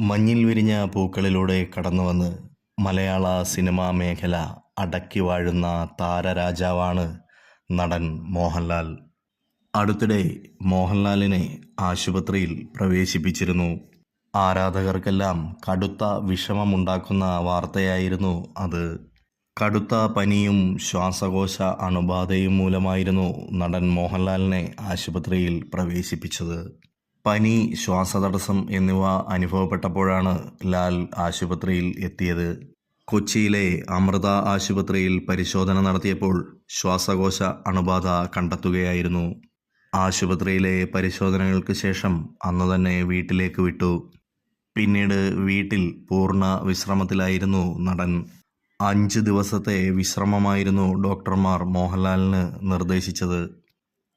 മഞ്ഞിൽ വിരിഞ്ഞ പൂക്കളിലൂടെ കടന്നു വന്ന് മലയാള സിനിമാ മേഖല അടക്കി വാഴുന്ന താരരാജാവാണ് നടൻ മോഹൻലാൽ. അടുത്തിടെ മോഹൻലാലിനെ ആശുപത്രിയിൽ പ്രവേശിപ്പിച്ചിരുന്നു. ആരാധകർക്കെല്ലാം കടുത്ത വിഷമമുണ്ടാക്കുന്ന വാർത്തയായിരുന്നു അത്. കടുത്ത പനിയും ശ്വാസകോശ അണുബാധയും മൂലമായിരുന്നു നടൻ മോഹൻലാലിനെ ആശുപത്രിയിൽ പ്രവേശിപ്പിച്ചത്. പനി ശ്വാസതടസ്സം എന്നിവ അനുഭവപ്പെട്ടപ്പോഴാണ് ലാൽ ആശുപത്രിയിൽ എത്തിയത്. കൊച്ചിയിലെ അമൃത ആശുപത്രിയിൽ പരിശോധന നടത്തിയപ്പോൾ ശ്വാസകോശ അണുബാധ കണ്ടെത്തുകയായിരുന്നു. ആശുപത്രിയിലെ പരിശോധനകൾക്ക് ശേഷം അന്ന് തന്നെ വീട്ടിലേക്ക് വിട്ടു. പിന്നീട് വീട്ടിൽ പൂർണ വിശ്രമത്തിലായിരുന്നു നടൻ. അഞ്ച് ദിവസത്തെ വിശ്രമമായിരുന്നു ഡോക്ടർമാർ മോഹൻലാലിന് നിർദ്ദേശിച്ചത്.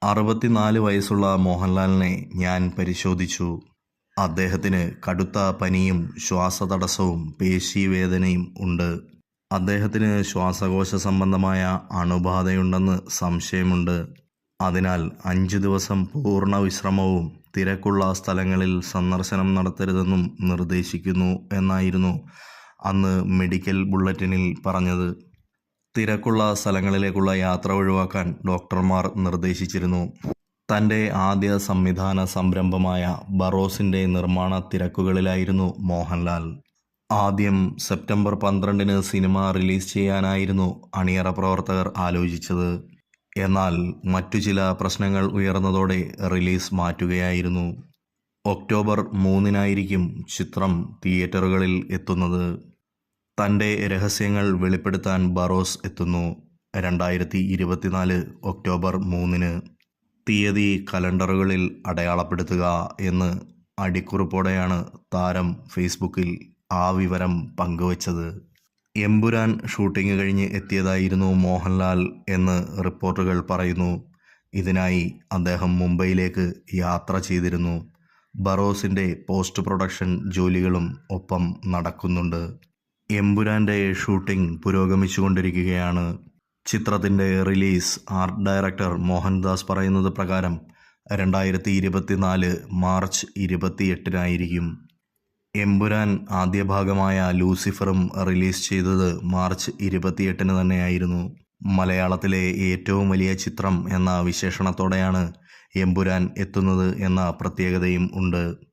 അറുപത്തിനാല് വയസ്സുള്ള മോഹൻലാലിനെ ഞാൻ പരിശോധിച്ചു. അദ്ദേഹത്തിന് കടുത്ത പനിയും ശ്വാസതടസ്സവും പേശീവേദനയും ഉണ്ട്. അദ്ദേഹത്തിന് ശ്വാസകോശ സംബന്ധമായ അണുബാധയുണ്ടെന്ന് സംശയമുണ്ട്. അതിനാൽ അഞ്ച് ദിവസം പൂർണ വിശ്രമവും തിരക്കുള്ള സ്ഥലങ്ങളിൽ സന്ദർശനം നടത്തരുതെന്നും നിർദ്ദേശിക്കുന്നു എന്നായിരുന്നു അന്ന് മെഡിക്കൽ ബുള്ളറ്റിനിൽ പറഞ്ഞത്. തിരക്കുള്ള സ്ഥലങ്ങളിലേക്കുള്ള യാത്ര ഒഴിവാക്കാൻ ഡോക്ടർമാർ നിർദ്ദേശിച്ചിരുന്നു. തന്റെ ആദ്യ സംവിധാന സംരംഭമായ ബറോസിന്റെ നിർമ്മാണ തിരക്കുകളിലായിരുന്നു മോഹൻലാൽ. ആദ്യം സെപ്റ്റംബർ പന്ത്രണ്ടിന് സിനിമ റിലീസ് ചെയ്യാനായിരുന്നു അണിയറ പ്രവർത്തകർ ആലോചിച്ചത്. എന്നാൽ മറ്റു ചില പ്രശ്നങ്ങൾ ഉയർന്നതോടെ റിലീസ് മാറ്റുകയായിരുന്നു. ഒക്ടോബർ മൂന്നിനായിരിക്കും ചിത്രം തിയേറ്ററുകളിൽ എത്തുന്നത്. തന്റെ രഹസ്യങ്ങൾ വെളിപ്പെടുത്താൻ ബറോസ് എത്തുന്നു. രണ്ടായിരത്തി ഇരുപത്തിനാല് ഒക്ടോബർ മൂന്നിന് തീയതി കലണ്ടറുകളിൽ അടയാളപ്പെടുത്തുക എന്ന് അടിക്കുറിപ്പോടെയാണ് താരം ഫേസ്ബുക്കിൽ ആ വിവരം പങ്കുവച്ചത്. എമ്പുരാൻ ഷൂട്ടിംഗ് കഴിഞ്ഞ് എത്തിയതായിരുന്നു മോഹൻലാൽ എന്ന് റിപ്പോർട്ടുകൾ പറയുന്നു. ഇതിനായി അദ്ദേഹം മുംബൈയിലേക്ക് യാത്ര ചെയ്തിരുന്നു. ബറോസിന്റെ പോസ്റ്റ് പ്രൊഡക്ഷൻ ജോലികളും ഒപ്പം നടക്കുന്നുണ്ട്. എമ്പുരാന്റെ ഷൂട്ടിംഗ് പുരോഗമിച്ചുകൊണ്ടിരിക്കുകയാണ്. ചിത്രത്തിന്റെ റിലീസ് ആർട്ട് ഡയറക്ടർ മോഹൻദാസ് പറയുന്നത് പ്രകാരം രണ്ടായിരത്തി ഇരുപത്തിനാല് മാർച്ച് ഇരുപത്തിയെട്ടിനായിരിക്കും. എമ്പുരാൻ ആദ്യ ഭാഗമായ ലൂസിഫറും റിലീസ് ചെയ്തത് മാർച്ച് ഇരുപത്തിയെട്ടിന് തന്നെയായിരുന്നു. മലയാളത്തിലെ ഏറ്റവും വലിയ ചിത്രം എന്ന വിശേഷണത്തോടെയാണ് എമ്പുരാൻ എത്തുന്നത് എന്ന പ്രത്യേകതയും ഉണ്ട്.